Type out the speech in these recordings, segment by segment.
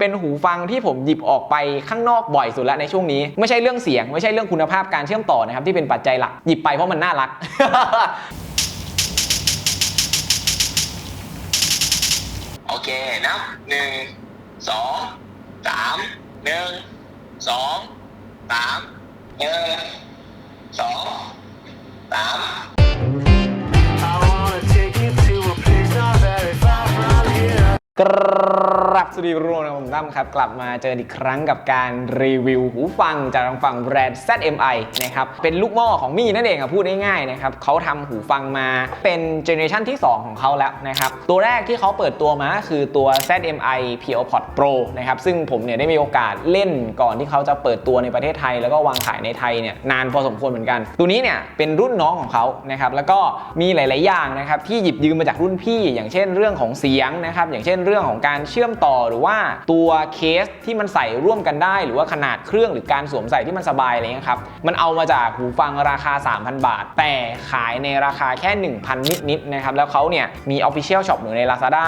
เป็นหูฟังที่ผมหยิบออกไปข้างนอกบ่อยสุดแล้วในช่วงนี้ ไม่ใช่เรื่องเสียง ไม่ใช่เรื่องคุณภาพการเชื่อมต่อนะครับ ที่เป็นปัจจัยหลัก หยิบไปเพราะมันน่ารัก โอเคนับหนึ่งสองสามหนึ่งสองสามหนึ่งสองสาม I wanna take you to a place not very far from here. กรั บสวัสดีทุกคนะครับผมตั้มครับ กลับมาเจออีกครั้งกับการรีวิวหูฟังจากทางฝั่งแบรนด์ ZMI นะครับเป็นลูกหม้อของมี่นั่นเองอะพูดง่ายๆนะครับเขาทำหูฟังมาเป็นเจเนอเรชันที่ 2 ของเขาแล้วนะครับตัวแรกที่เขาเปิดตัวมาคือตัว ZMI PoPod Pro นะครับซึ่งผมเนี่ยได้มีโอกาสเล่นก่อนที่เขาจะเปิดตัวในประเทศไทย แล้วก็วางขายในไทยเนี่ยนานพอสมควรเหมือนกัน ตัวนี้เนี่ยเป็นรุ่นน้องของเขานะครับแล้วก็มีหลาย ๆ อย่างนะครับที่หยิบยืมมาจากรุ่นพี่ อย่างเช่นเรื่องของเสียงนะครับอย่างเช่นเรื่องของการเชื่อมต่อหรือว่าตัวเคสที่มันใส่ร่วมกันได้ หรือว่าขนาดเครื่องหรือการสวมใส่ที่มันสบายอะไรเงี้ยครับมันเอามาจากหูฟังราคา 3,000 บาท แต่ขายในราคาแค่ 1,000 นิดๆนะครับแล้วเขาเนี่ยมี Official Shop อยู่ใน Lazada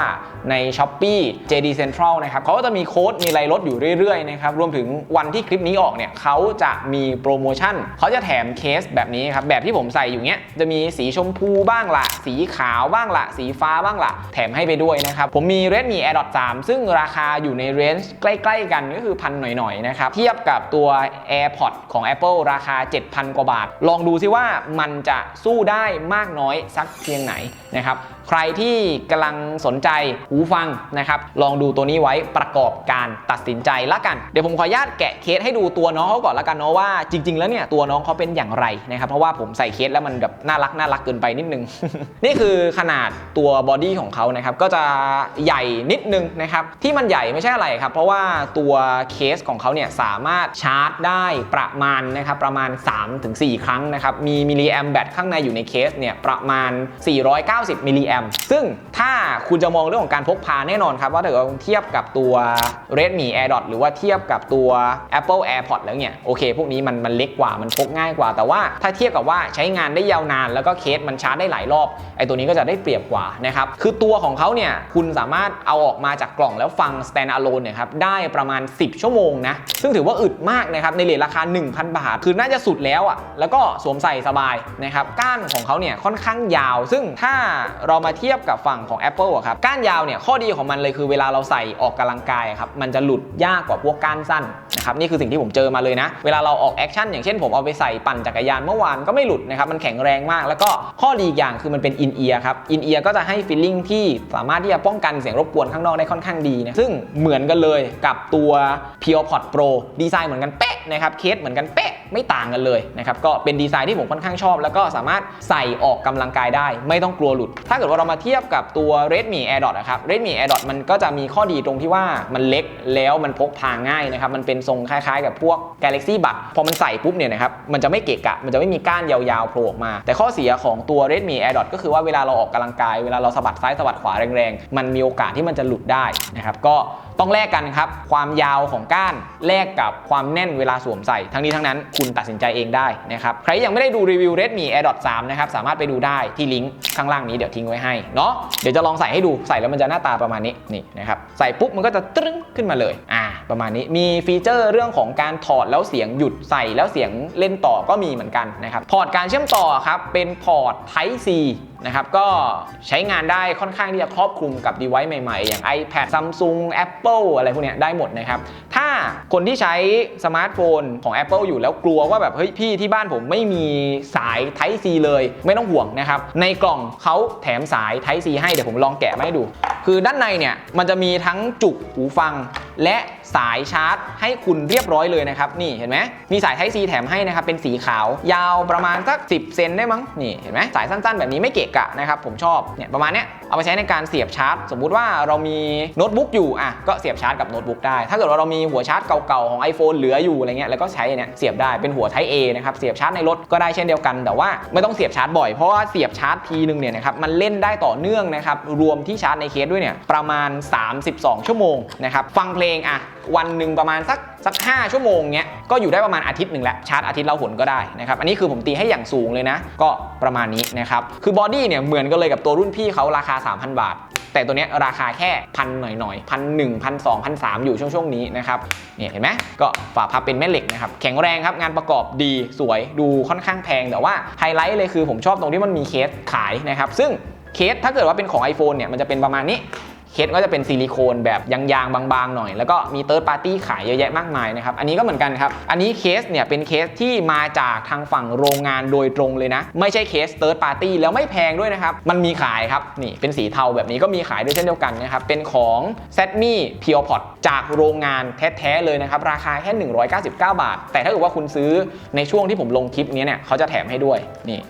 ใน Shopee JD Central นะครับเขาก็จะมีโค้ดมีไรลดอยู่เรื่อยๆนะครับรวมถึงวันที่คลิปนี้ออกเนี่ยเขาจะมีโปรโมชั่นเขาจะแถมเคสแบบนี้ครับแบบที่ผมใส่อยู่เนี้ยจะมีสีชมพูบ้างละสีขาวบ้างละสีฟ้าบ้างละแถมให้ไปด้วยนะครับผมมี Redmi AirDot 3 ซึ่งราคาอยู่ในเรนจ์ใกล้ ๆ กันก็คือพันหน่อยๆนะครับเทียบกับตัว AirPod ของ Apple ราคา 7,000 กว่าบาท ลองดูซิว่ามันจะสู้ได้มากน้อยสักเพียงไหนนะครับ ใครที่กำลังสนใจหูฟังนะครับลองดูตัวนี้ไว้ประกอบการตัดสินใจละกัน เดี๋ยวผมขออนุญาตแกะเคสให้ดูตัวน้องเขาก่อนละกันเนาะว่าจริง ๆ แล้วเนี่ยตัวน้องเขาเป็นอย่างไรนะครับเพราะว่าผมใส่เคสแล้วมันแบบน่ารักน่ารักเกินไปนิดนึง นี่คือขนาดตัวบอดี้ของเขานะครับก็จะใหญ่นิดนึงนะครับที่มันใหญ่ไม่ใช่อะไรครับเพราะว่าตัวเคสของเขาเนี่ยสามารถชาร์จได้ประมาณนะครับประมาณ 3-4 ครั้งนะครับมีมิลลิแอมแบตข้างในอยู่ในเคสเนี่ยประมาณ 490มิลลิแอมซึ่งถ้าคุณจะมองเรื่องของการพกพาแน่นอนครับ ว่าถ้าเกิดว่าเทียบกับตัว Redmi AirDot หรือว่าเทียบกับตัว Apple AirPods แล้วเนี่ยโอเค พวกนี้มันมันเล็กกว่ามันพกง่ายกว่า แต่ว่าถ้าเทียบกับว่าใช้งานได้ยาวนาน แล้วก็เคสมันชาร์จได้หลายรอบไอ้ตัวนี้ก็จะได้เปรียบกว่านะครับคือตัวของเขาเนี่ยคุณสามารถเอาออกมาจากกล่องแล้วฟัง stand alone เนี่ยครับได้ประมาณ 10 ชั่วโมงนะซึ่งถือว่าอึดมากนะครับในเรทราคา 1,000 บาท คือน่าจะสุดแล้วอะ่ะแล้วก็สวมใส่สบายนะครับก้านของเขาเนี่ยค่อนข้างยาว ซึ่งถ้าเรามาเทียบกับฝั่งของ Apple อะครับก้านยาวเนี่ยข้อดีของมันเลยคือเวลาเราใส่ออกกำลังกายครับมันจะหลุดยากกว่าพวกก้านสั้นนะครับนี่คือสิ่งที่ผมเจอมาเลยนะ เวลาเราออกแอคชั่นอย่างเช่นผมเอาไปใส่ปั่นจักรยานเมื่อวานก็ไม่หลุดนะครับมันแข็งแรงมาก แล้วก็ข้อดีอีกอย่างคือมันเป็นอินเอียร์ครับอินเอียร์ก็จะให้ฟีลลิ่งที่สามารถที่จะป้องกันเสียงรบกวนข้างนอกได้ค่อนข้างดีนะซึ่งเหมือนกันเลยกับตัว p u r e p o d Pro ดีไซน์เหมือนกันเป๊ะนะครับเคสเหมือนกันเป๊ะไม่ต่างกันเลยนะครับก็เป็นดีไซน์ที่ผมค่อนข้างชอบ แล้วก็สามารถใส่ออกกำลังกายได้ ไม่ต้องกลัวหลุด ถ้าเกิดว่าเรามาเทียบกับตัว Redmi AirDot นะครับ Redmi AirDot มันก็จะมีข้อดีตรงที่ว่ามันเล็กแล้วมันพกพาง่ายนะครับ มันเป็นทรงคล้ายๆ กับพวก Galaxy Buds พอมันใส่ปุ๊บเนี่ยนะครับ มันจะไม่เกะกะ มันจะไม่มีก้านยาวๆโผล่ออกมา แต่ข้อเสียของตัว Redmi AirDot ก็คือว่าเวลาเราออกกำลังกาย เวลาเราสะบัดซ้ายสะบัดขวาแรงๆ มันมีโอกาสที่มันจะหลุดได้นะครับ ก็ ต้องแลกกันครับ ความยาวของก้านแลกกับความแน่นเวลาสวมใส่ ทั้งนี้ทั้งนั้นคุณตัดสินใจเองได้นะครับ ใครยังไม่ได้ดูรีวิว Redmi AirDot 3นะครับ สามารถไปดูได้ที่ลิงก์ข้างล่างนี้เดี๋ยวทิ้งไว้ให้เนาะ เดี๋ยวจะลองใส่ให้ดู ใส่แล้วมันจะหน้าตาประมาณนี้นี่นะครับ ใส่ปุ๊บมันก็จะตึ้งขึ้นมาเลย อ่า ประมาณนี้ มีฟีเจอร์เรื่องของการถอดแล้วเสียงหยุดใส่แล้วเสียงเล่นต่อก็มีเหมือนกันนะครับ พอร์ตการเชื่อมต่อครับเป็นพอร์ต Type C นะครับ ก็ใช้งานได้ค่อนข้างที่จะครอบคลุมกับ device ใหม่ๆ อย่าง iPad Samsung Apple อะไรพวกนี้ได้หมดนะครับ ถ้าคนที่ใช้สมาร์ทโฟนของ Apple อยู่แล้วกลัวว่าแบบเฮ้ยพี่ที่บ้านผมไม่มีสาย Type C เลยไม่ต้องห่วงนะครับ ในกล่องเขาแถมสาย Type C ให้เดี๋ยวผมลองแกะมาให้ดู คือด้านในเนี่ยมันจะมีทั้งจุกหูฟังและ สายชาร์จ ให้คุณเรียบร้อยเลยนะครับนี่เห็นไหมมีสาย Type C แถมให้นะครับเป็นสีขาวยาวประมาณสัก 10 เซนได้มั้งนี่เห็นไหมสายสั้นๆ แบบนี้ไม่เกะกะนะครับผมชอบเนี่ยประมาณเนี้ยเอาไปใช้ในการเสียบชาร์จ สมมุติว่าเรามีโน้ตบุ๊กอยู่อะก็เสียบชาร์จกับโน้ตบุ๊กได้ ถ้าเกิดว่าเรามีหัวชาร์จเก่าๆของ iPhone เหลืออยู่อะไรเงี้ยแล้วก็ใช้เนี่ยเสียบได้เป็นหัว Type A นะครับเสียบชาร์จในรถก็ได้เช่นเดียวกัน แต่ว่าไม่ต้องเสียบชาร์จบ่อยเพราะว่าเสียบชาร์จทีนึงเนี่ยนะครับมันเล่นได้ต่อเนื่องนะครับรวมที่ชาร์จในเคสด้วยเนี่ยประมาณ 32 ชั่วโมงนะครับฟังเพลงอะ วันหนึ่งประมาณสักสัก 5 ชั่วโมงเนี้ยก็อยู่ได้ประมาณอาทิตย์หนึ่งแล้วชาร์จอาทิตย์ละหนก็ได้นะครับอันนี้คือผมตีให้อย่างสูงเลยนะ ก็ประมาณนี้นะครับคือบอดี้เนี่ยเหมือนกันเลยกับตัวรุ่นพี่เขาราคา 3,000 บาท แต่ตัวเนี้ยราคาแค่พันหน่อยๆพันหนึ่งพันสองพันสามอยู่ช่วงช่วงนี้นะครับเนี่ยเห็นไหมก็ฝาพับเป็นแม่เหล็กนะครับแข็งแรงครับงานประกอบดีสวยดูค่อนข้างแพง แต่ว่าไฮไลท์เลยคือผมชอบตรงที่มันมีเคสขายนะครับซึ่งเคสถ้าเกิดว่าเป็นของ iPhone เนี่ยมันจะเป็นประมาณนี้ เคสก็จะเป็นซิลิโคนแบบยางๆบางๆหน่อย แล้วก็มีเติร์ดปาร์ตี้ขายเยอะแยะมากมายนะครับ อันนี้ก็เหมือนกันครับ อันนี้เคสเนี่ยเป็นเคสที่มาจากทางฝั่งโรงงานโดยตรงเลยนะ ไม่ใช่เคสเติร์ดปาร์ตี้แล้วไม่แพงด้วยนะครับ มันมีขายครับ นี่เป็นสีเทาแบบนี้ก็มีขายด้วยเช่นเดียวกันนะครับ เป็นของ z m i p u r e p o t จากโรงงานแท้ๆเลยนะครับ ราคาแค่ 199 บาท แต่ถ้าเกิดว่าคุณซื้อในช่วงที่ผมลงคลิปนี้เนี่ยเขาจะแถมให้ด้วยนี่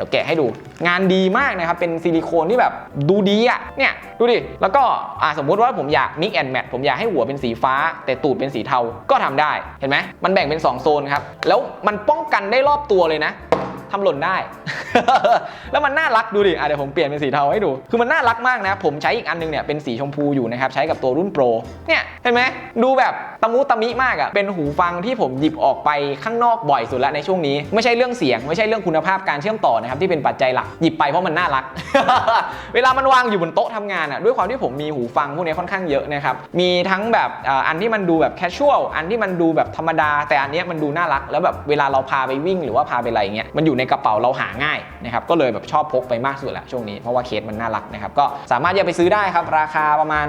ดี๋ยวแกะให้ดู งานดีมากนะครับ เป็นซิลิโคนที่แบบดูดีอะเนี่ย ดูดิ แล้วก็อ่าสมมุติว่าผมอยากมิกแอนแมทผมอยากให้หัวเป็นสีฟ้า แต่ตูดเป็นสีเทาก็ทำได้เห็นไหมมันแบ่งเป็น 2 โซนครับ แล้วมันป้องกันได้รอบตัวเลยนะ ทำหล่นได้ แล้วมันน่ารักดูดิเดี๋ยวผมเปลี่ยนเป็นสีเทาให้ดู คือมันน่ารักมากนะ ผมใช้อีกอันนึงเนี่ยเป็นสีชมพูอยู่นะครับ ใช้กับตัวรุ่นโปร เนี่ย เห็นไหม ดูแบบตะมุตะมิมากอะ่ะ เป็นหูฟังที่ผมหยิบออกไปข้างนอกบ่อยสุดแล้วในช่วงนี้ ไม่ใช่เรื่องเสียง ไม่ใช่เรื่องคุณภาพการเชื่อมต่อนะครับที่เป็นปัจจัยหลัก หยิบไปเพราะมันน่ารัก เวลามันวางอยู่บนโต๊ะทำงานอะ่ะ ด้วยความที่ผมมีหูฟังพวกนี้ค่อนข้างเยอะนะครับ มีทั้งแบบอันที่มันดูแบบแคชชวล อันที่มันดูแบบธรรมดา แต่อันนี้มันดูน่ารัก แล้วแบบเวลาเราพาไปวิ่งหรือว่าพาไปอะไรเงี้ย มันอยู่ในกระเป๋าเราหาง่ายนะครับก็เลยแบบชอบพกไปมากสุดแหละช่วงนี้เพราะว่าเคสมันน่ารักนะครับก็สามารถจะไปซื้อได้ครับราคาประมาณ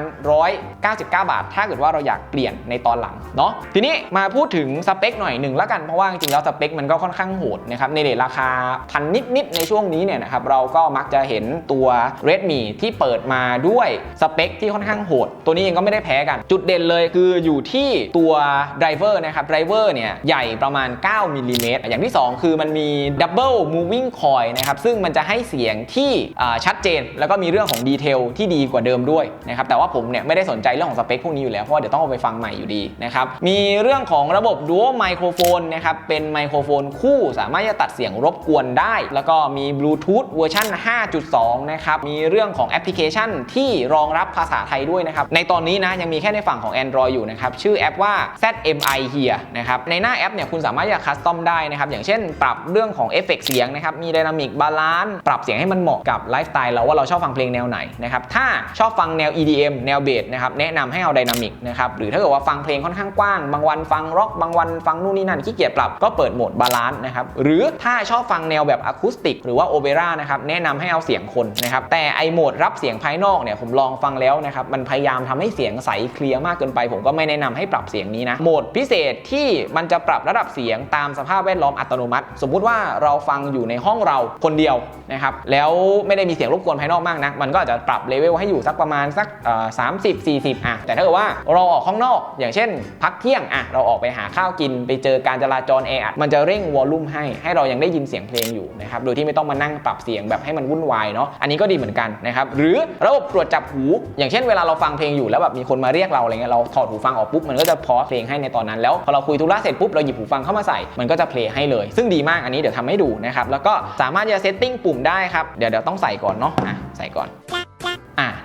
199 บาท ถ้าเกิดว่าเราอยากเปลี่ยนในตอนหลังเนาะทีนี้มาพูดถึงสเปคหน่อยหนึ่งแล้วกันเพราะว่าจริงๆแล้วสเปคมันก็ค่อนข้างโหดนะครับในเรทราคาพันนิดๆในช่วงนี้เนี่ยนะครับเราก็มักจะเห็นตัว Redmi ที่เปิดมาด้วยสเปคที่ค่อนข้างโหด ตัวนี้เองก็ไม่ได้แพ้กัน จุดเด่นเลยคืออยู่ที่ตัวไดรเวอร์นะครับไดรเวอร์เนี่ยใหญ่ประมาณ 9มิลลิเมตรอย่างที่ 2 คือมันมีดับ Double Moving Coil นะครับซึ่งมันจะให้เสียงที่ชัดเจน แล้วก็มีเรื่องของดีเทลที่ดีกว่าเดิมด้วยนะครับแต่ว่าผมเนี่ยไม่ได้สนใจเรื่องของสเปคพวกนี้อยู่แล้ว เพราะเดี๋ยวต้องเอาไปฟังใหม่อยู่ดีนะครับมีเรื่องของระบบ Dual Microphone นะครับเป็นไมโครโฟนคู่สามารถจะตัดเสียงรบกวนได้ แล้วก็มี Bluetooth เวอร์ชัน5.2 นะครับมีเรื่องของแอปพลิเคชันที่รองรับภาษาไทยด้วยนะครับในตอนนี้นะยังมีแค่ในฝั่งของ Android อยู่นะครับชื่อแอปว่า ZMI Here นะครับในหน้าแอปเนี่ยคุณสามารถจะคัสตอมได้นะครับอย่างเช่น ปรับเรื่องของเอฟเฟกเสียงนะครับ มี Dynamic Balance ปรับเสียงให้มันเหมาะกับไลฟ์สไตล์เราว่าเราชอบฟังเพลงแนวไหนนะครับ ถ้าชอบฟังแนว EDM แนวเบสนะครับ แนะนำให้เอา Dynamic นะครับ หรือถ้าเกิดว่าฟังเพลงค่อนข้างกว้าง บางวันฟังร็อกบางวันฟังนู่นนี่นั่นขี้เกียจปรับก็เปิดโหมดบาลานซ์นะครับ หรือถ้าชอบฟังแนวแบบอะคูสติกหรือว่าโอเปร่านะครับแนะนำให้เอาเสียงคนนะครับ แต่ไอโหมดรับเสียงภายนอกเนี่ยผมลองฟังแล้วนะครับมันพยายามทำให้เสียงใสเคลียร์มากเกินไป ผมก็ไม่แนะนำให้ปรับเสียงนี้นะโหมดพิเศษที่มันจะปรับระดับเสียงตามสภาพแวดล้อมอัตโนมัติ สมมุติว่าเราฟังอยู่ในห้องเราคนเดียวนะครับแล้วไม่ได้มีเสียงรบกวนภายนอกมากนะมันก็อาจจะปรับเลเวลให้อยู่สักประมาณสักสามสิบสี่สิบอะแต่ถ้าเกิดว่าเราออกข้างนอก อย่างเช่น พักเที่ยงอะเราออกไปหาข้าวกิน ไปเจอการจราจรแออัดมันจะเร่งวอลลุ่มให้ให้เรายังได้ยินเสียงเพลงอยู่นะครับโดยที่ไม่ต้องมานั่งปรับเสียงแบบให้มันวุ่นวายเนาะอันนี้ก็ดีเหมือนกันนะครับหรือระบบตรวจจับหู อย่างเช่นเวลาเราฟังเพลงอยู่แล้วแบบมีคนมาเรียกเราอะไรเงี้ยเราถอดหูฟังออกปุ๊บมันก็จะพอสเพลงให้ในตอนนั้นแล้วพอเราคุยธุระเสร็จปุ๊บเราหยิบหูฟังเข้ามาใส่มันก็จะเพลงให้เลย ซึ่งดีมากอันนี้เดี๋ยวทำให้ดูนะครับแล้วก็สามารถจะเซตติ้งปุ่มได้ครับเดี๋ยวเดี๋ยวต้องใส่ก่อนเนาะอะใส่ก่อน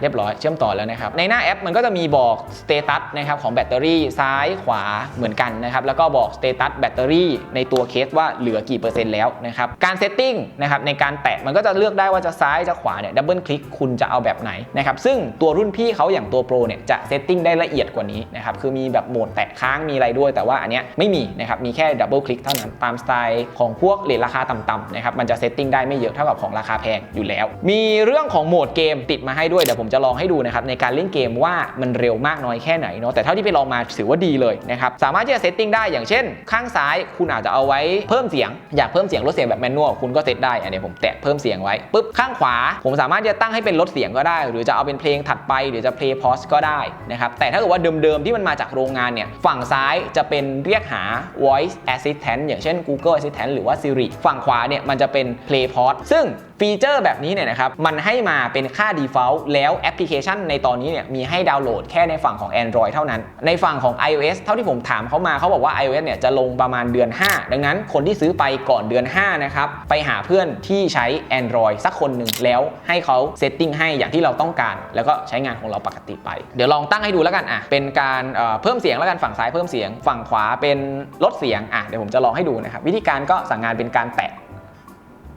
เรียบร้อยเชื่อมต่อแล้วนะครับ ในหน้าแอปมันก็จะมีบอกสเตตัสนะครับของแบตเตอรี่ซ้ายขวาเหมือนกันนะครับแล้วก็บอกสเตตัสแบตเตอรี่ในตัวเคสว่าเหลือกี่เปอร์เซ็นต์แล้วนะครับการเซตติ้งนะครับในการแตะมันก็จะเลือกได้ว่าจะซ้ายจะขวาเนี่ยดับเบิลคลิกคุณจะเอาแบบไหนนะครับซึ่งตัวรุ่นพี่เขาอย่างตัวโปรเนี่ยจะเซตติ้งได้ละเอียดกว่านี้นะครับคือมีแบบโหมดแตะค้างมีอะไรด้วย แต่ว่าอันเนี้ยไม่มีนะครับมีแค่ดับเบิลคลิกเท่านั้นตามสไตล์ของพวกเลทราคาต่ำๆนะครับมันจะเซตติ้งได้ไม่เยอะเท่ากับของราคาแพงอยู่แล้ว มีเรื่องของโหมดเกมติดมาให้ด้วยเดี๋ยวผมจะลองให้ดูนะครับในการเล่นเกมว่ามันเร็วมากน้อยแค่ไหนเนาะแต่เท่าที่ไปลองมาถือว่าดีเลยนะครับสามารถที่จะเซตติ้งได้อย่างเช่น ข้างซ้ายคุณอาจจะเอาไว้เพิ่มเสียง อยากเพิ่มเสียงลดเสียงแบบแมนนวลคุณก็เซตได้อันนี้ผมแตะเพิ่มเสียงไว้ปุ๊บข้างขวา ผมสามารถจะตั้งให้เป็นลดเสียงก็ได้ หรือจะเอาเป็นเพลงถัดไปหรือจะเพลย์พอสก็ได้นะครับแต่ถ้าเกิดว่าเดิมๆที่มันมาจากโรงงานเนี่ยฝั่งซ้ายจะเป็นเรียกหา voice assistant อย่างเช่น Google Assistant หรือว่า Siri ฝั่งขวาเนี่ยมันจะเป็น play pause ซึ่งฟีเจอร์แบบนี้เนี่ยนะครับมันให้มาเป็นค่า default แล้วแอปพลิเคชันในตอนนี้เนี่ยมีให้ดาวน์โหลดแค่ในฝั่งของ Android เท่านั้น ในฝั่งของ iOS เท่าที่ผมถามเขามาเขาบอกว่า iOS เนี่ยจะลงประมาณเดือน 5 ดังนั้นคนที่ซื้อไปก่อนเดือน 5 นะครับ ไปหาเพื่อนที่ใช้ Android สักคนหนึ่งแล้วให้เขาเซตติ้งให้อย่างที่เราต้องการ แล้วก็ใช้งานของเราปกติไป เดี๋ยวลองตั้งให้ดูแล้วกันอะเป็นการเอ่อเพิ่มเสียงแล้วกันฝั่งซ้ายเพิ่มเสียง ฝั่งขวาเป็นลดเสียงอะเดี๋ยวผมจะลองให้ดูนะครับวิธีการก็สั่งงานเป็นการแตะ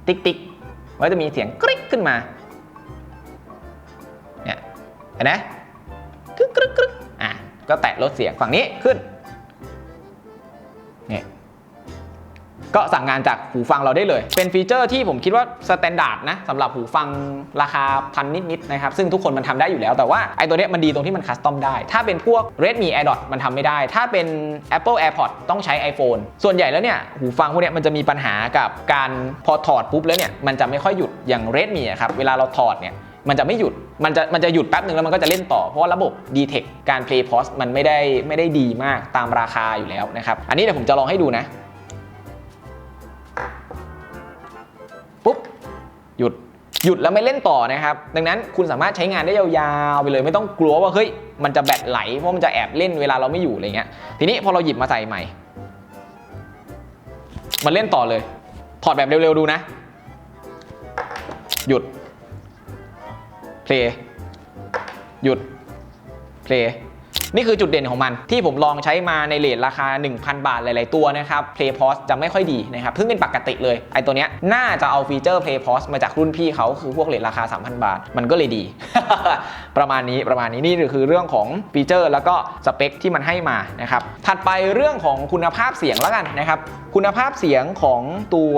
ติ๊กติ๊ก มันก็จะมีเสียงกริ๊กขึ้นมาเนี่ยเห็นไหมกรึ๊กกรึ๊กกรึ๊กอะก็แตะลดเสียงฝั่งนี้ขึ้น ก็สั่งงานจากหูฟังเราได้เลย เป็นฟีเจอร์ที่ผมคิดว่าสแตนดาร์ดนะสำหรับหูฟังราคาพันนิดๆนะครับ ซึ่งทุกคนมันทำได้อยู่แล้ว แต่ว่าไอ้ตัวเนี้ยมันดีตรงที่มันคัสตอมได้ ถ้าเป็นพวก Redmi AirDot มันทำไม่ได้ ถ้าเป็น Apple AirPods ต้องใช้ iPhone ส่วนใหญ่แล้วเนี่ยหูฟังพวกเนี้ยมันจะมีปัญหากับการพอถอดปุ๊บแล้วเนี่ยมันจะไม่ค่อยหยุดอย่าง Redmi ครับเวลาเราถอดเนี่ยมันจะไม่หยุด มันจะ มันจะหยุดแป๊บหนึ่งแล้วมันก็จะเล่นต่อ เพราะว่าระบบ Detect การ Play Pause มันไม่ได้ ไม่ได้ดีมากตามราคาอยู่แล้วนะครับ อันนี้เดี๋ยวผมจะลองให้ดูนะ หยุดแล้วไม่เล่นต่อนะครับ ดังนั้นคุณสามารถใช้งานได้ยาวๆไปเลย ไม่ต้องกลัวว่าเฮ้ยมันจะแบตไหลเพราะมันจะแอบเล่นเวลาเราไม่อยู่อะไรเงี้ยทีนี้พอเราหยิบมาใส่ใหม่ มันเล่นต่อเลย ถอดแบบเร็วๆดูนะ หยุด เพลย์หยุดเพลย์ นี่คือจุดเด่นของมัน ที่ผมลองใช้มาในเลทราคา 1,000 บาทหลาย ๆ ตัวนะครับ Play Pause จะไม่ค่อยดีนะครับเพิ่งเป็นปกติเลยไอตัวเนี้ยน่าจะเอาฟีเจอร์ Play Pause มาจากรุ่นพี่เขาคือพวกเลทราคา 3,000 บาท มันก็เลยดี ประมาณนี้ประมาณนี้นี่คือเรื่องของฟีเจอร์แล้วก็สเปคที่มันให้มานะครับถัดไปเรื่องของคุณภาพเสียงแล้วกันนะครับคุณภาพเสียงของตัว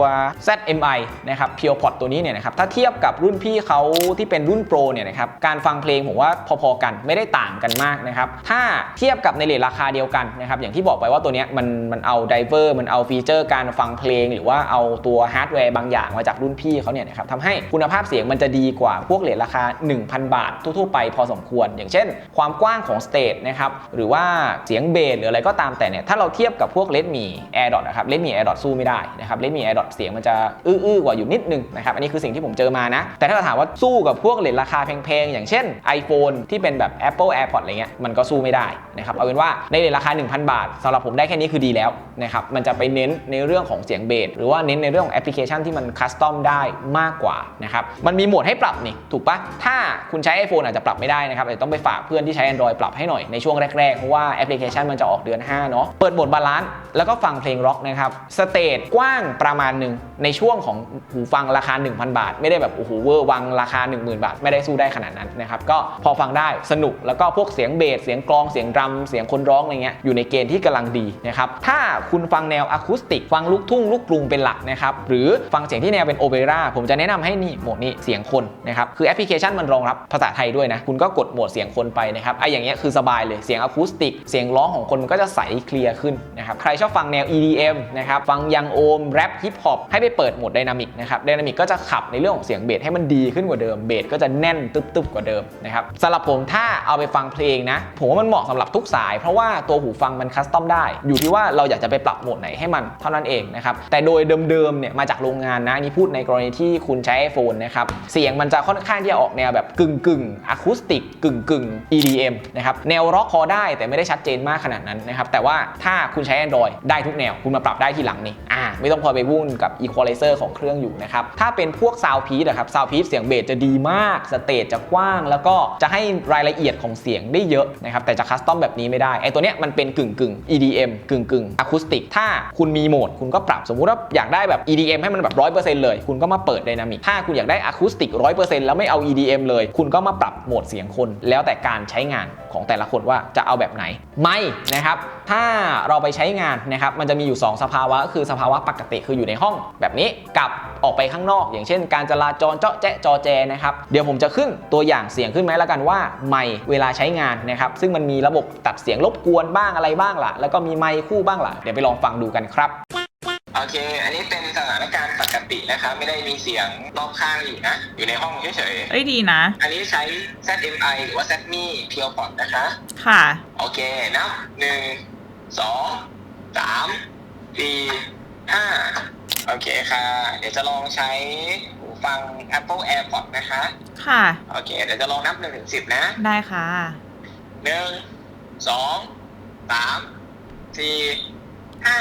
ZMI นะครับ Pure Pod ตัวนี้เนี่ยนะครับถ้าเทียบกับรุ่นพี่เขาที่เป็นรุ่นโปรเนี่ยนะครับการฟังเพลงผมว่าพอๆกันไม่ได้ต่างกันมากนะครับถ้าเทียบกับในเลทราคาเดียวกันนะครับอย่างที่บอกไปว่าตัวนี้มันมันเอาไดเวอร์มันเอาฟีเจอร์การฟังเพลง หรือว่าเอาตัวฮาร์ดแวร์บางอย่างมาจากรุ่นพี่เขาเนี่ยนะครับทำให้คุณภาพเสียงมันจะดีกว่าพวกเลทราคา 1,000 บาททั่วๆไปพอสมควร อย่างเช่น ความกว้างของสเตจนะครับหรือว่าเสียงเบสหรืออะไรก็ตามแต่เนี่ยถ้าเราเทียบกับพวก Redmi AirDot นะครับ Redmi AirDot สู้ไม่ได้นะครับ Redmi AirDot เสียงมันจะอื้อๆกว่าอยู่นิดนึงนะครับอันนี้คือสิ่งที่ผมเจอมานะแต่ถ้าเราถามว่าสู้กับพวกเลทราคาแพงๆอย่างเช่น iPhone ที่เป็นแบบ Apple AirPods อะไรเงี้ยมันก็สู้ไม่ได้นะครับเอาเป็นว่าในเลทราคา 1,000 บาทสำหรับผมได้แค่นี้คือดีแล้วนะครับมันจะไปเน้นในเรื่องของเสียงเบสหรือว่าเน้นในเรื่องของแอปพลิเคชันที่มันคัสตอมได้มากกว่านะครับมันมีโหมดให้ปรับนี่ถูกปะถ้าคุณใช้ iPhone อาจจะปรับไม่ได้นะครับอาจจะต้องไปฝากเพื่อนที่ใช้ Android ปรับให้หน่อยในช่วงแรกๆเพราะว่าแอปพลิเคชันมันจะออกเดือน5เนาะเปิดโหมดบาลานซ์แล้วก็ฟังเพลงร็อกนะครับสเตจกว้างประมาณหนึ่งในช่วงของหูฟังราคา 1,000 บาท ไม่ได้แบบโอ้โหเวอร์วังราคา 10,000 บาท ไม่ได้สู้ได้ขนาดนั้นนะครับก็พอฟังได้สนุกแล้วก็พวกเสียงเบสเสียงกลองเสียงดรัมเสียงคนร้องอะไรเงี้ยอยู่ในเกณฑ์ที่กำลังดีนะครับถ้าคุณฟังแนวอะคูสติกฟังลูกทุ่งลูกกรุงเป็นหลักนะครับหรือฟังเสียงที่แนวเป็นโอเปร่าผมจะแนะนำให้นี่โหมดนี้เสียงคนนะครับคือแอปพลิเคชันมันรองรับภาษาไทยด้วยนะคุณก็กดโหมดเสียงคนไปนะครับไอ้อย่างเงี้ยคือสบายเลยเสียงอะคูสติกเสียงร้องของคนมันก็จะใสเคลียร์ขึ้นนะครับใครชอบฟังแนว EDM นะครับฟังยังโอมแรปฮิปฮอปให้ไปเปิดโหมดไดนามิกนะครับไดนามิกก็จะขับในเรื่องของเสียงเบสให้มันดีขึ้นกว่าเดิมเบสก็จะแน่นตึบๆกว่าเดิมนะครับสำหรับผมถ้าเอาไปฟังเพลงนะผมว่ามันเหมาะสำหรับทุกสาย เพราะว่าตัวหูฟังมันคัสตอมได้ อยู่ที่ว่าเราอยากจะไปปรับโหมดไหนให้มันเท่านั้นเองนะครับ แต่โดยเดิมๆเนี่ยมาจากโรงงานนะนี่พูดในกรณีที่คุณใช้ iPhone นะครับ เสียงมันจะค่อนข้างที่จะออกแนวแบบกึ่งกึ่งอะคูสติกกึ่งกึ่ง EDM นะครับ แนวร็อกพอได้แต่ไม่ได้ชัดเจนมากขนาดนั้นนะครับ แต่ว่าถ้าคุณใช้ Android ได้ทุกแนว คุณมาปรับได้ทีหลังนี่อ่าไม่ต้องคอยไปวุ่นกับ Equalizer ของเครื่องอยู่นะครับ ถ้าเป็นพวก Sound p i e c อะครับ Sound p i e c เสียงเบสจะดีมาก สเตจจะกว้าง แล้วก็จะให้รายละเอียดของเสียงได้เยอะนะครับแต่จะคัสตอมแบบนี้ไม่ได้ไอตัวเนี้ยมันเป็นกึ่งกึ่ง EDM กึ่งกึ่งอะคูสติกถ้าคุณมีโหมดคุณก็ปรับสมมุติว่าอยากได้แบบ EDM ให้มันแบบร้อยเลย คุณก็มาเปิดไดนามิกถ้าคุณอยากได้อะคูสติก100%แล้วไม่เอา EDM เลย คุณก็มาปรับโหมดเสียงคน แล้วแต่การใช้งานของแต่ละคนว่าจะเอาแบบไหน ไม่นะครับ ถ้าเราไปใช้งานนะครับ มันจะมีอยู่ 2 สภาวะก็คือสภาวะปกติคืออยู่ในห้องแบบนี้กับออกไปข้างนอก อย่างเช่น การจราจรเจาะแจ๊ะจอแจนะครับ เดี๋ยวผมจะขึ้นตัวอย่างเสียงขึ้นไหมแล้วกันว่าไม่เวลาใช้งานนะครับ ซึ่งมันมีระบบตัดเสียงรบกวนบ้างอะไรบ้างล่ะ แล้วก็มีไมค์คู่บ้างล่ะ เดี๋ยวไปลองฟังดูกันครับ โอเค อันนี้เป็นสถานการณ์ป ตินะครับ ไม่ได้มีเสียงรอบข้างอยู่นะ อยู่ในห้องเฉยเอ้ยดีนะ ๆ อันนี้ใช้ ZMI หรือว่า ZMI Pure Pod นะคะ ค่ะ โอเคนับหนึ่งสองสามสี่ห้าโอเคค่ะ เดี๋ยวจะลองใช้หูฟัง Apple AirPods นะคะ ค่ะ โอเค เดี๋ยวจะลองนับหนึ่งถึงสิบนะได้ค่ะ หนึ่งสองสามสี่ห้า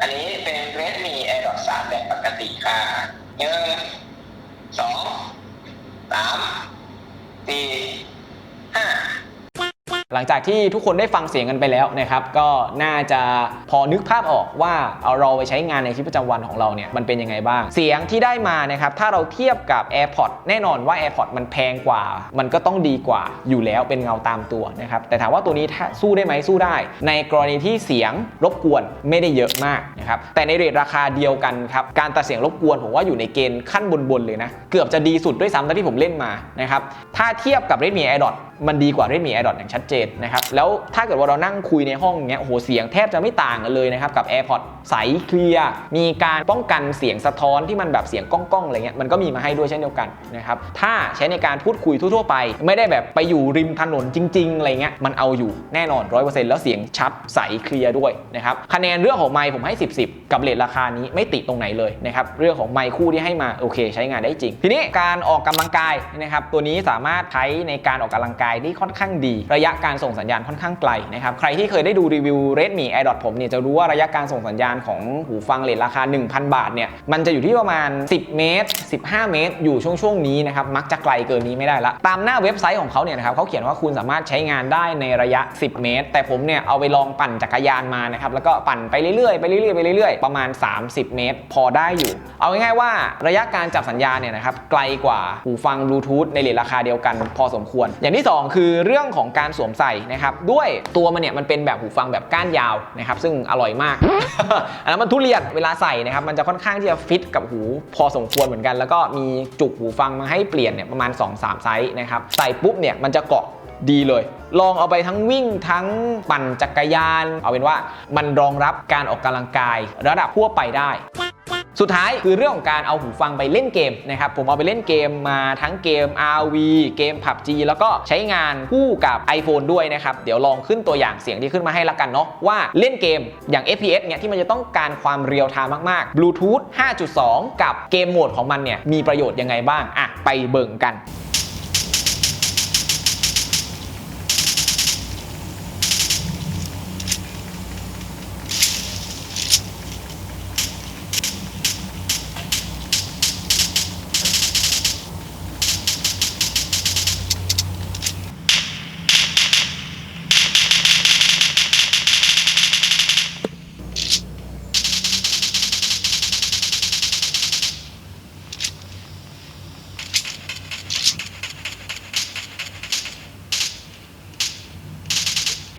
อันนี้เป็น Redmi AirDot 3แบบปกติค่ะหนึ่งสองสามสี่ห้า หลังจากที่ทุกคนได้ฟังเสียงกันไปแล้วนะครับก็น่าจะพอนึกภาพออกว่าเอาเราไปใช้งานในชีวิตประจำวันของเราเนี่ยมันเป็นยังไงบ้าง เสียงที่ได้มานะครับถ้าเราเทียบกับ AirPods แน่นอนว่า AirPods มันแพงกว่า มันก็ต้องดีกว่าอยู่แล้วเป็นเงาตามตัวนะครับแต่ถามว่าตัวนี้ถ้าสู้ได้ไหมสู้ได้ ในกรณีที่เสียงรบกวนไม่ได้เยอะมากนะครับแต่ในเรทราคาเดียวกันครับการตัดเสียงรบกวนผมว่าอยู่ในเกณฑ์ขั้นบนๆเลยนะเกือบจะดีสุดด้วยซ้ำเท่าที่ผมเล่นมานะครับถ้าเทียบกับ Redmi AirDots มันดีกว่า Redmi AirDots อย่างชัดเจนนะครับแล้วถ้าเกิดว่าเรานั่งคุยในห้องอย่างเงี้ยโอ้โหเสียงแทบจะไม่ต่างกันเลยนะครับกับ AirPods ใสเคลียร์มีการป้องกันเสียงสะท้อนที่มันแบบเสียงก้องๆอะไรเงี้ยมันก็มีมาให้ด้วยเช่นเดียวกันนะครับถ้าใช้ในการพูดคุยทั่วๆไป ไม่ได้แบบไปอยู่ริมถนนจริงๆอะไรเงี้ยมันเอาอยู่แน่นอน 100%แล้วเสียงชัดใสเคลียร์ด้วยนะครับคะแนนเรื่องของไมค์ผมให้ 10 10 กับเลทราคานี้ไม่ติดตรงไหนเลยนะครับเรื่องของไมค์คู่ที่ให้มาโอเค ใช้งานได้จริง ทีนี้การออกกำลังกายนะครับตัวนี้สามารถใช้ในการออกกำลังกายได้ค่อนข้างดี ระยะการการส่งสัญญาณค่อนข้างไกลนะครับใครที่เคยได้ดูรีวิว Redmi AirDots ผมเนี่ยจะรู้ว่าระยะการส่งสัญญาณของหูฟังเลทราคา 1,000 บาทเนี่ยมันจะอยู่ที่ประมาณ 10 เมตร 15 เมตร อยู่ช่วงช่วงนี้นะครับมักจะไกลเกินนี้ไม่ได้ละตามหน้าเว็บไซต์ของเขาเนี่ยนะครับเขาเขียนว่าคุณสามารถใช้งานได้ในระยะ 10 เมตร แต่ผมเนี่ยเอาไปลองปั่นจักรยานมานะครับแล้วก็ปั่นไปเรื่อยๆไปเรื่อยๆไปเรื่อยๆประมาณ 30 เมตร พอได้อยู่ เอาง่ายๆว่าระยะการจับสัญญาณเนี่ยนะครับไกลกว่าหูฟังบลูทูธในเลทราคาเดียวกัน พอสมควร อย่างที่ 2 คือเรื่องของการสวมใส่นะครับด้วยตัวมันเนี่ยมันเป็นแบบหูฟังแบบก้านยาวนะครับซึ่งอร่อยมาก อันนั้นมันทุเรียนเวลาใส่นะครับมันจะค่อนข้างที่จะฟิตกับหูพอสมควรเหมือนกัน แล้วก็มีจุกหูฟังมาให้เปลี่ยนเนี่ยประมาณ 2-3 ไซส์นะครับใส่ปุ๊บเนี่ยมันจะเกาะดีเลย ลองเอาไปทั้งวิ่งทั้งปั่นจักรยาน เอาเป็นว่ามันรองรับการออกกำลังกายระดับทั่วไปได้ สุดท้ายคือเรื่องของการเอาหูฟังไปเล่นเกมนะครับผมเอาไปเล่นเกมมาทั้งเกม RV เกม PUBG แล้วก็ใช้งานคู่กับ iPhone ด้วยนะครับ เดี๋ยวลองขึ้นตัวอย่างเสียงที่ขึ้นมาให้ละกันเนาะว่าเล่นเกมอย่าง FPS เนี่ยที่มันจะต้องการความเรียลไทม์มากๆ Bluetooth 5.2 กับเกมโหมดของมันเนี่ยมีประโยชน์ยังไงบ้างอะไปเบิ่งกัน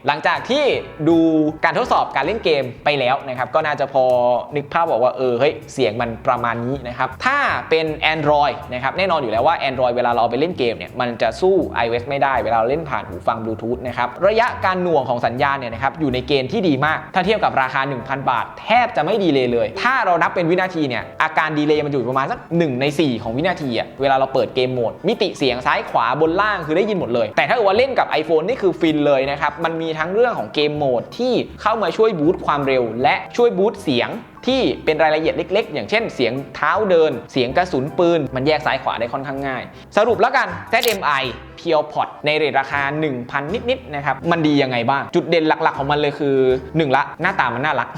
หลังจากที่ดูการทดสอบการเล่นเกมไปแล้วนะครับก็น่าจะพอนึกภาพบอกว่าเออเฮ้ยเสียงมันประมาณนี้นะครับถ้าเป็น Android นะครับแน่นอนอยู่แล้วว่า Android เวลาเราไปเล่นเกมเนี่ยมันจะสู้ iOS ไม่ได้เวลาเราเล่นผ่านหูฟังบลูทูธนะครับระยะการหน่วงของสัญญาณเนี่ยนะครับอยู่ในเกณฑ์ที่ดีมาก ถ้าเทียบกับราคา 1,000 บาท แทบจะไม่ดีเลยเลย ถ้าเรานับเป็นวินาทีเนี่ยอาการดีเลย์มันอยู่ประมาณสัก1ใน 4 ของวินาทีอะเวลาเราเปิดเกมโหมดมิติเสียงซ้ายขวาบนล่างคือได้ยินหมดเลย แต่ถ้าเกิดว่าเล่นกับ iPhone นี่คือฟินเลยนะครับมันมีทั้งเรื่องของเกมโหมดที่เข้ามาช่วยบูตความเร็ว และช่วยบูตเสียงที่เป็นรายละเอียดเล็ก ๆ อย่างเช่นเสียงเท้าเดิน เสียงกระสุนปืน มันแยกซ้ายขวาได้ค่อนข้างง่าย สรุปแล้วกัน ZMI p u r e p o d ในเรทราคา 1,000 นิดๆนะครับมันดียังไงบ้าง จุดเด่นหลักๆของมันเลยคือ 1 ละหน้าตามันน่ารัก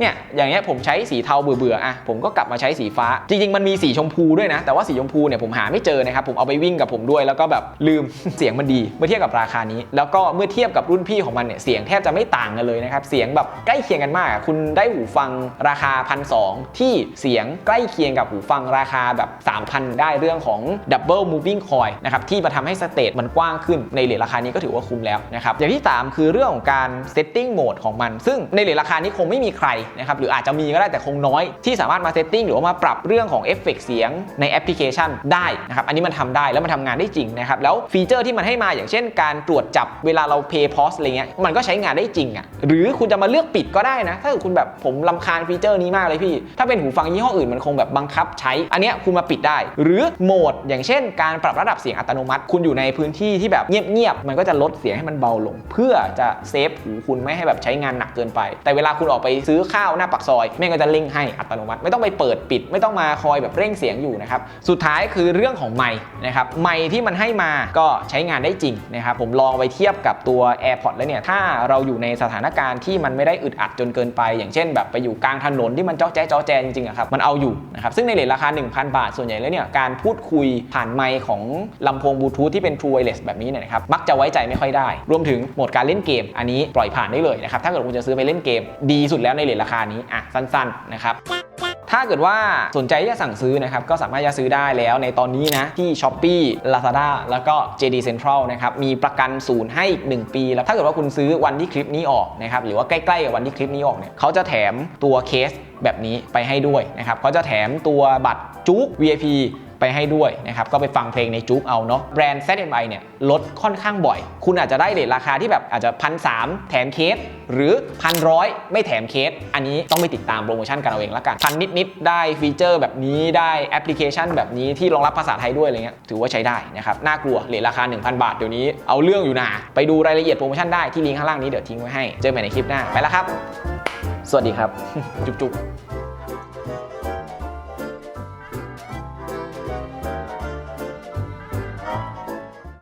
เนี่ยอย่างเงี้ยผมใช้สีเทาเบื่อๆอะผมก็กลับมาใช้สีฟ้า จริงๆ มันมีสีชมพูด้วยนะ แต่ว่าสีชมพูเนี่ยผมหาไม่เจอนะครับผมเอาไปวิ่งกับผมด้วย แล้วก็แบบลืมเสียงมันดี เมื่อเทียบกับราคานี้ แล้วก็เมื่อเทียบกับรุ่นพี่ของมันเนี่ยเสียงแทบจะไม่ต่างกันเลยนะครับเสียงแบบใกล้เคียงกันมาก คุณได้หูฟังราคาพันสที่เสียงใกล้เคียงกับหูฟังราคาแบบ 3,000 ได้เรื่องของ Double Moving Coil นะครับที่มาทำให้สเตจมันกว้างขึ้นในเลทราคานี้ก็ถือว่าคุ้มแล้วนะครับอย่างที่ 3 คือเรื่องของการ Setting Mode ของมัน ซึ่งในเลทราคานี้คงไม่มีใครนะครับหรืออาจจะมีก็ได้แต่คงน้อยที่สามารถมา Setting หรือว่ามาปรับเรื่องของเอฟเฟกเสียงในแอปพลิเคชันได้นะครับอันนี้มันทำได้แล้วมันทำงานได้จริงนะครับแล้วฟีเจอร์ที่มันให้มาอย่างเช่น การตรวจจับเวลาเรา Play Pause อะไรเงี้ยมันก็ใช้งานได้จริงอะ่ะหรือคุณจะมาเลือกปิดก็ได้นะ ถ้าคุณแบบผมลำคาญฟีเจอร์นี้มากเลยพี่ ถ้าเป็นหูฟังยี่ห้ออื่นมันคงแบบบังคับใช้ อันเนี้ยคุณมาปิดได้ หรือโหมดอย่างเช่น การปรับระดับเสียงอัตโนมัติคุณอยู่อยู่ในพื้นที่ที่แบบเงียบๆ มันก็จะลดเสียงให้มันเบาลง เพื่อจะเซฟหูคุณไม่ให้แบบใช้งานหนักเกินไป แต่เวลาคุณออกไปซื้อข้าวหน้าปากซอยแม่งก็จะเร่งให้อัตโนมัติ ไม่ต้องไปเปิดปิด ไม่ต้องมาคอยแบบเร่งเสียงอยู่นะครับสุดท้ายคือเรื่องของไมค์นะครับไมค์ที่มันให้มาก็ใช้งานได้จริงนะครับผมลองไปเทียบกับตัว AirPods แล้วเนี่ยถ้าเราอยู่ในสถานการณ์ที่มันไม่ได้อึดอัดจนเกินไป อย่างเช่น แบบไปอยู่กลางถนนที่มันเจ้าแจ๊จ้าแจจริงๆอะครับมันเอาอยู่นะครับซึ่งในเลทราคา 1,000 บาทส่วนใหญ่แล้วเนี่ยการพูดคุยผ่านไมค์ของลำโพงบลูทูธที่ที่เป็น True Wireless แบบนี้เนี่ยนะครับมักจะไว้ใจไม่ค่อยได้ รวมถึงโหมดการเล่นเกม อันนี้ปล่อยผ่านได้เลยนะครับถ้าเกิดคุณจะซื้อไปเล่นเกม ดีสุดแล้วในเลทราคานี้อะสั้นๆนะครับถ้าเกิดว่าสนใจที่จะสั่งซื้อนะครับก็สามารถจะซื้อได้แล้วในตอนนี้นะที่ s h อ p e e Lazada แล้วก็ JD Central นะครับมีประกันศูนย์ให้อีก1ปี แล้วถ้าเกิดว่าคุณซื้อวันที่คลิปนี้ออกนะครับหรือว่าใกล้ๆกับวันที่คลิปนี้ออกเนี่ยเขาจะแถมตัวเคสแบบนี้ไปให้ด้วยนะครับเขาจะแถมตัวบัตรจุ๊ก VIP ไปให้ด้วยนะครับก็ไปฟังเพลงในจุ๊กเอาเนาะแบรนด์ ZMI เนี่ยลดค่อนข้างบ่อย คุณอาจจะได้เรทราคาที่แบบอาจจะพันสแถมเคส หรือพันร้อยไม่แถมเคส อันนี้ต้องไปติดตามโปรโมชั่นกันเอาเองละกันพันนิดๆได้ฟีเจอร์แบบนี้ได้แอปพลิเคชัน แบบนี้ที่รองรับภาษาไทยด้วยอะไรเงี้ยถือว่าใช้ได้นะครับน่ากลัวเรทราคา 1,000 บาทเดี๋ยวนี้เอาเรื่องอยู่นะไปดูรายละเอียดโปรโมชั่นได้ที่ลิงก์ข้างล่างนี้เดี๋ยวทิ้งไว้ให้เจอกันใหม่ในคลิปหน้าไปแล้วครับ สวัสดีครับ จุ๊บๆ